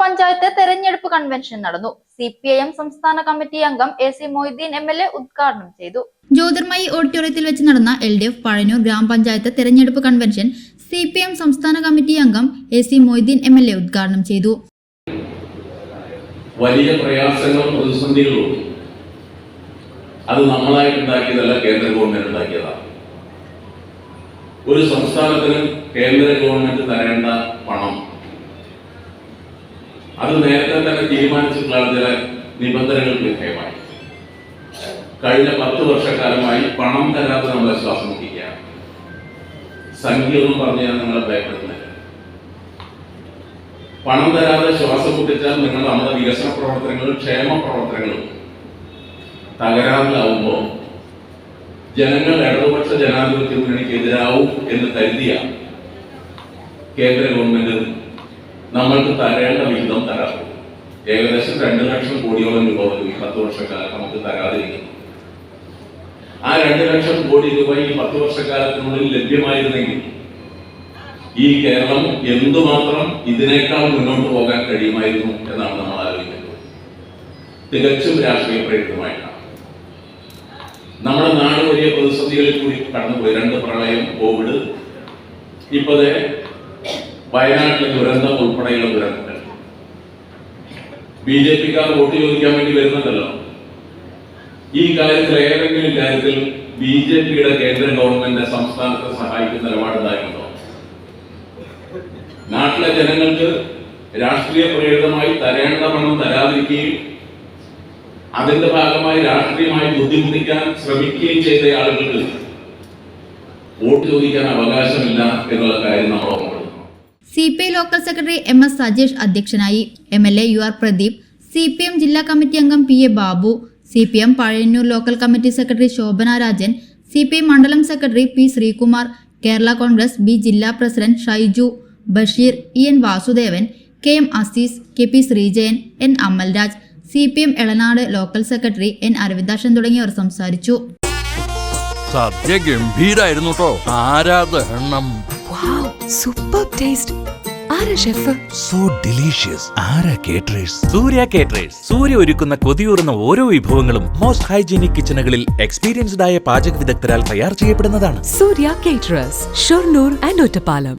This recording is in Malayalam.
ഗ്രാമപഞ്ചായത്ത് തെരഞ്ഞെടുപ്പ് കൺവെൻഷൻ നടന്നു. സി പി ഐ എം സംസ്ഥാന കമ്മിറ്റി അംഗം A C Moideen M L A ഉദ്ഘാടനം ചെയ്തു. ജ്യോതിർമയി ഓഡിറ്റോറിയത്തിൽ വെച്ച് നടന്ന എൽ ഡി എഫ് പഴയന്നൂർ ഗ്രാമപഞ്ചായത്ത് തെരഞ്ഞെടുപ്പ് കൺവെൻഷൻ സി പി എം സംസ്ഥാന കമ്മിറ്റി അംഗം A C Moideen M L A ഉദ്ഘാടനം ചെയ്തു. വലിയ പ്രയാസങ്ങളും പ്രതിസന്ധികളും അത് നമ്മളായിട്ടുണ്ടാക്കിയതല്ല കേന്ദ്ര ഗവൺമെന്റ് ഉണ്ടാക്കിയതാണ്. ഒരു സംസ്ഥാനത്തിന് കേന്ദ്ര ഗവൺമെന്റ് തരേണ്ട പണം അത് നേരത്തെ തന്നെ തീരുമാനിച്ചിട്ടുള്ള ചില നിബന്ധനകൾക്ക് വിധേയമായി. കഴിഞ്ഞ പത്ത് വർഷക്കാലമായി പണം തരാതെ നമ്മളെ ശ്വാസം മുട്ടിക്കുകയാണ് പറഞ്ഞു ഞാൻ നിങ്ങളെ ഭയപ്പെടുന്നില്ല പണം തരാതെ ശ്വാസം മുട്ടിച്ചാൽ നിങ്ങൾ നമ്മുടെ വികസന പ്രവർത്തനങ്ങളും ക്ഷേമ പ്രവർത്തനങ്ങളും തകരാറിലാവുമ്പോൾ ജനങ്ങൾ ഇടതുപക്ഷ ജനാധിപത്യ മുന്നണിക്ക് എതിരാവും എന്ന് കരുതിയ കേന്ദ്ര ഗവൺമെന്റ് നമ്മൾക്ക് തരേണ്ട വിഹിതം തരാറുണ്ട് ഏകദേശം രണ്ട് ലക്ഷം കോടിയോളം രൂപ ഈ പത്ത് വർഷക്കാലം നമുക്ക് തരാതിരിക്കുന്നു ആ രണ്ട് ലക്ഷം കോടി രൂപ ഈ പത്ത് വർഷക്കാലത്തിനുള്ളിൽ ലഭ്യമായിരുന്നെങ്കിൽ ഈ കേരളം എന്തുമാത്രം ഇതിനേക്കാൾ മുന്നോട്ട് പോകാൻ കഴിയുമായിരുന്നു എന്നാണ് നമ്മൾ ആലോചിക്കുന്നത്. തികച്ചും രാഷ്ട്രീയ പ്രേരിതമായിട്ടാണ് നമ്മുടെ നാട് വലിയ പ്രതിസന്ധികളിൽ കൂടി കടന്നുപോയി. രണ്ട് പ്രളയം കോവിഡ്. ഇപ്പോഴേ വയനാട്ടിലെ ദുരന്തം ഉൾപ്പെടെയുള്ള ദുരന്തങ്ങൾ. ബി ജെ പിക്കാർ വോട്ട് ചോദിക്കാൻ വേണ്ടി വരുന്നുണ്ടല്ലോ. ഈ കാര്യത്തിൽ ഏതെങ്കിലും കാര്യത്തിൽ ബി ജെ പിയുടെ കേന്ദ്ര ഗവൺമെന്റ് സംസ്ഥാനത്തെ സഹായിക്കുന്ന നിലപാടുണ്ടായിട്ടുണ്ടോ നാട്ടിലെ ജനങ്ങൾക്ക് രാഷ്ട്രീയ പ്രേരിതമായി തരേണ്ട പണം തരാതിരിക്കുകയും അതിന്റെ ഭാഗമായി രാഷ്ട്രീയമായി ബുദ്ധിമുട്ടിക്കാൻ ശ്രമിക്കുകയും ചെയ്ത ആളുകൾക്ക് വോട്ട് ചോദിക്കാൻ അവകാശമില്ല എന്നുള്ള C P I local secretary M S Sajesh അധ്യക്ഷനായി. M L A U R Pradeep C P M ജില്ലാ കമ്മിറ്റി അംഗം P A Babu C P M Pazhayannur local committee secretary Shobhana Rajan C P I മണ്ഡലം secretary P Sreekumar Kerala Congress B ജില്ലാ president Shaiju Basheer E N Vasudevan K M Azeez K P Sreejayan N Amalraj C P M Elanad local secretary N Aravindakshan തുടങ്ങിയവർ സംസാരിച്ചു. കേട്ടോ സൂപ്പർ ടേസ്റ്റ് ആരാ ഷെഫ് സോ ഡിലീഷ്യസ് ആരാ കേറ്ററേഴ്സ് സൂര്യ കേറ്ററേഴ്സ് സൂര്യ ഒരുക്കുന്ന കൊതിയൂറുന്ന ഓരോ വിഭവങ്ങളും മോസ്റ്റ് ഹൈജീനിക് കിച്ചണുകളിൽ എക്സ്പീരിയൻസ്ഡ് ആയ പാചക വിദഗ്ധരാൽ തയ്യാർ ചെയ്യപ്പെടുന്നതാണ്. Surya caterers Shoranur and Ottapalam.